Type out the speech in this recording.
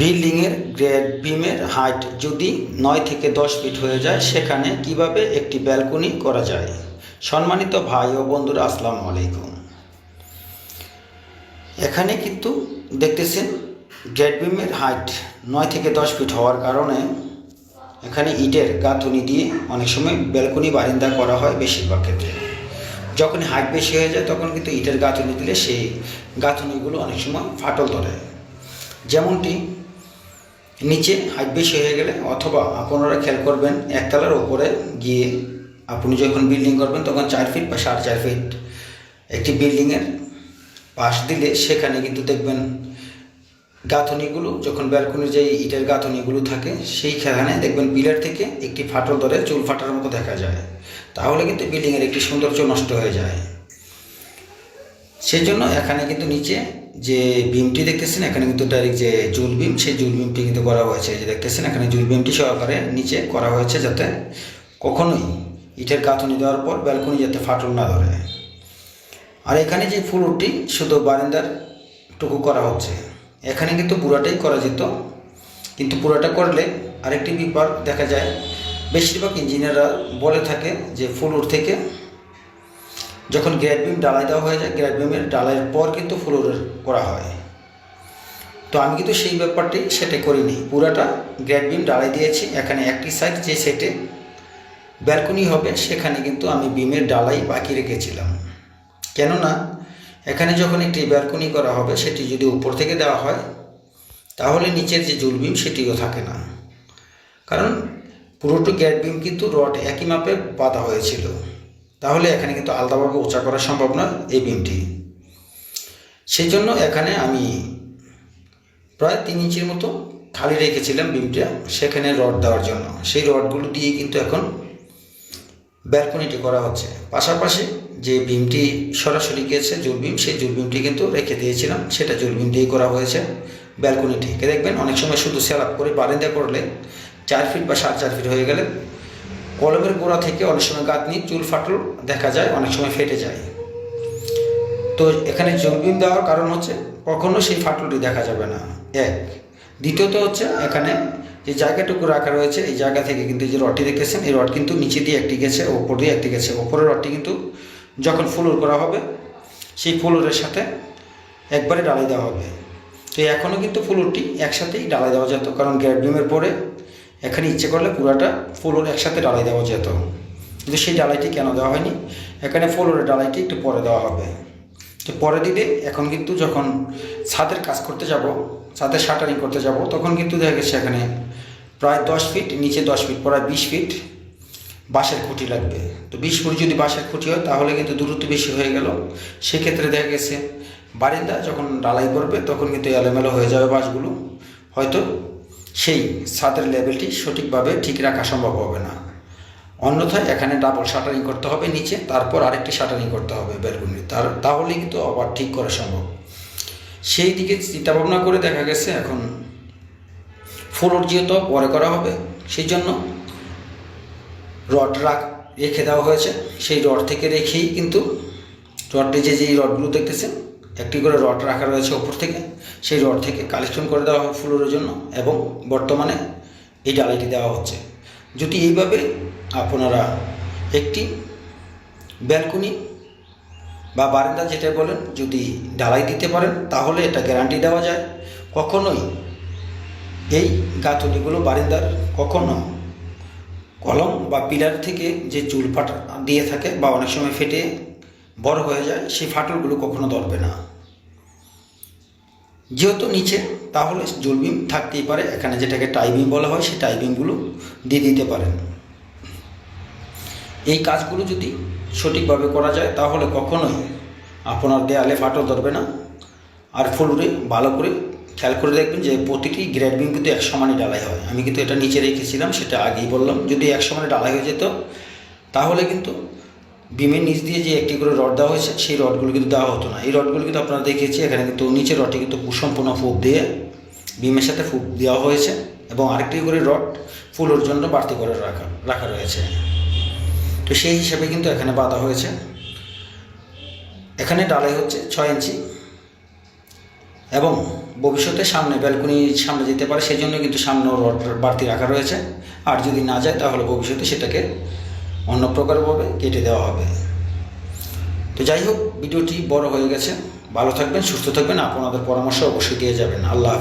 বিল্ডিংয়ের গ্রেড বিমের হাইট যদি নয় থেকে দশ ফিট হয়ে যায়, সেখানে কীভাবে একটি ব্যালকনি করা যায়? সম্মানিত ভাই ও বন্ধুরা, আসসালামু আলাইকুম। এখানে কিন্তু দেখতেছেন গ্রেড বিমের হাইট নয় থেকে দশ ফিট হওয়ার কারণে এখানে ইটের গাঁথুনি দিয়ে অনেক সময় ব্যালকনি বারিন্দা করা হয় বেশিরভাগ ক্ষেত্রে। যখন হাইট বেশি হয়ে যায়, তখন কিন্তু ইটের গাঁথুনি দিলে সেই গাঁথুনিগুলো অনেক সময় ফাটল ধরে। যেমনটি নিচে হাইট বেশি হয়ে গেলে অথবা আপনারা খেয়াল করবেন, একতলার ওপরে গিয়ে আপনি যখন বিল্ডিং করবেন, তখন চার ফিট বা সাড়ে চার ফিট একটি বিল্ডিংয়ের পাশ দিলে সেখানে কিন্তু দেখবেন গাঁথনিগুলো, যখন ব্যালকনির যে ইটের গাঁথনিগুলো থাকে সেই সেইখানে দেখবেন পিলার থেকে একটি ফাটল ধরে চুল ফাটার মতো দেখা যায়। তাহলে কিন্তু বিল্ডিংয়ের একটি সৌন্দর্য নষ্ট হয়ে যায়। সেই জন্য এখানে কিন্তু নিচে যে বিমটি দেখতেছেন, এখানে কিন্তু ডাইরেক্ট যে জুল বিম সেই জুল বিমটি কিন্তু করা হয়েছে। যে দেখতেছেন, এখানে জুল বিমটি সহকারে নিচে করা হয়েছে যাতে কখনোই ইটের গাঁথনি দেওয়ার পর ব্যালকনি যাতে ফাটল না ধরে। আর এখানে যে ফ্লোরটি শুধু বারান্দার টুকু করা হচ্ছে। এখানে কিন্তু পুরাটাই করা যেত, কিন্তু পুরাটা করলে আরেকটি ব্যাপার দেখা যায়। বেশিরভাগ ইঞ্জিনিয়াররা বলে থাকে যে ফ্লোর থেকে যখন গ্রেড বিম ডালাই দেওয়া হয়ে যায় গ্রেড বিমের ডালাইয়ের পর কিন্তু ফ্লোরের করা হয়। তো আমি কিন্তু সেই ব্যাপারটি সেটে করিনি। পুরাটা গ্রেড বিম ডালাই দিয়েছি। এখানে একটি সাইড যে সেটে ব্যালকনি হবে, সেখানে কিন্তু আমি বিমের ডালাই বাকি রেখেছিলাম। কেননা, এখানে যখন একটি ব্যালকনি করা হবে, সেটি যদি উপর থেকে দেওয়া হয়, তাহলে নিচের যে জুল বিম সেটিও থাকে না। কারণ পুরোটি গ্যাট বিম কিন্তু রড একই মাপে বাঁধা হয়েছিল। তাহলে এখানে কিন্তু আলাদাভাবে উঁচা করা সম্ভব নয় এই বিমটি। সেই জন্য এখানে আমি প্রায় তিন ইঞ্চির মতো খালি রেখেছিলাম বিমটা, সেখানে রড দেওয়ার জন্য। সেই রডগুলো দিয়ে কিন্তু এখন ব্যালকনিটি করা হচ্ছে। পাশাপাশি যে বিমটি সরাসরি গিয়েছে জুল বিম, সেই জুল বিমটি কিন্তু রেখে দিয়েছিলাম। সেটা জুল বিম দিয়েই করা হয়েছে ব্যালকনিটি। দেখবেন অনেক সময় শুধু সেলাপ করে বারিন্দা করলে চার ফিট বা সাড়ে চার ফিট হয়ে গেলে কলমের গোড়া থেকে অনেক সময় গাঁথনি, চুল ফাটল দেখা যায়, অনেক সময় ফেটে যায়। তো এখানে জলবিম দেওয়ার কারণ হচ্ছে কখনো সেই ফাটলটি দেখা যাবে না। এক। দ্বিতীয়ত হচ্ছে এখানে যে জায়গাটুকু রাখা রয়েছে, এই জায়গা থেকে কিন্তু যে রডটি দেখেছেন, এই রড কিন্তু নিচে দিয়ে একটি গেছে, ওপর দিয়ে একটি গেছে। ওপরের রডটি কিন্তু যখন ফ্লোর করা হবে, সেই ফ্লোরের সাথে একবারে ডালাই দেওয়া হবে। তো এখনও কিন্তু ফ্লোরটি একসাথেই ডালাই দেওয়া যেত, কারণ গ্যাট পরে এখানে ইচ্ছে করলে পুরাটা ফ্লোর একসাথে ডালাই দেওয়া যেত। কিন্তু সেই ডালাইটি কেন দেওয়া হয়নি? এখানে ফ্লোরের ডালাইটি একটু পরে দেওয়া হবে। তো পরে দিলে এখন কিন্তু যখন ছাদের কাজ করতে যাব, ছাদের শাটারিং করতে যাব, তখন কিন্তু দেখা গেছে এখানে প্রায় দশ ফিট, নিচে দশ ফিট প্রায় বিশ ফিট বাঁশের খুঁটি লাগবে। তো বিশ ফুট যদি বাঁশের খুঁটি হয়, তাহলে কিন্তু দূরত্ব বেশি হয়ে গেল। সেক্ষেত্রে দেখা গেছে বারিন্দা যখন ডালাই করবে, তখন কিন্তু এলোমেলো হয়ে যাবে বাঁশগুলো। হয়তো সেই ছাদের লেভেলটি সঠিকভাবে ঠিক রাখা সম্ভব হবে না। অন্যথায় এখানে ডাবল শাটারিং করতে হবে নিচে, তারপর আরেকটি শাটারিং করতে হবে ব্যালকনি তার তাহলেই কিন্তু আবার ঠিক করা সম্ভব। সেই দিকে চিন্তা ভাবনা করে দেখা গেছে এখন ফ্লোর যেহেতু পরে করা হবে, সেই জন্য রড রাখ রেখে দেওয়া হয়েছে। সেই রড থেকে রেখেই কিন্তু রডটি যে যেই রডগুলো দেখতেছেন একটি করে রড রাখা রয়েছে ওপর থেকে। সেই রড থেকে কালেকশন করে দেওয়া হবে ফ্লোরের জন্য এবং বর্তমানে এই ডালাইটি দেওয়া হচ্ছে। যদি এইভাবে আপনারা একটি ব্যালকনি বা বারান্দা যেটা বলেন যদি ডালাই দিতে পারেন, তাহলে এটা গ্যারান্টি দেওয়া যায়। কখনোই এই গাঁথনিগুলো বারিন্দার কখনো কলম বা পিলার থেকে যে চুল ফাটা দিয়ে থাকে বা অনেক সময় ফেটে বড় হয়ে যায়, সেই ফাটলগুলো কখনো ধরবে না। যেহেতু নিচে, তাহলে জলবিম থাকতেই পারে। এখানে যেটাকে টাইবিম বলা হয়, সেই টাইবিমগুলো দিয়ে দিতে পারেন। এই কাজগুলো যদি সঠিকভাবে করা যায়, তাহলে কখনোই আপনার দেয়ালে ফাটল ধরবে না। আর ফুলরে ভালো করে খেয়াল করে দেখবেন যে প্রতিটি গ্রেড বিম কিন্তু এক সমানই ডালাই হয়। আমি কিন্তু এটা নিচে রেখেছিলাম, সেটা আগেই বললাম। যদি এক সমানে ডালাই হয়ে যেত, তাহলে কিন্তু বিমের নিচ দিয়ে যে একটি করে রড দেওয়া হয়েছে, সেই রডগুলো কিন্তু দেওয়া হতো না। এই রডগুলো কিন্তু আপনারা দেখেছি, এখানে কিন্তু নিচের রডটি কিন্তু সম্পূর্ণ ফুপ দিয়ে বিমের সাথে ফুপ দেওয়া হয়েছে এবং আরেকটি করে রড ফুলের জন্য বাড়তি করে রাখা রাখা রয়েছে। তো সেই হিসাবে কিন্তু এখানে বাঁধা হয়েছে। এখানে ডালাই হচ্ছে ছয় ইঞ্চি এবং ভবিষ্যতে সামনে ব্যালকনির সামনে যেতে পারে সেই জন্য কিন্তু সামনে রড বাড়তি রাখা রয়েছে। আর যদি না যায়, তাহলে ভবিষ্যতে সেটাকে অন্য প্রকারভাবে কেটে দেওয়া হবে। তো যাই হোক ভিডিওটি বড় হয়ে গেছে। ভালো থাকবেন, সুস্থ থাকবেন। আপনাদের পরামর্শ অবশ্যই দিয়ে যাবেন। আল্লাহ।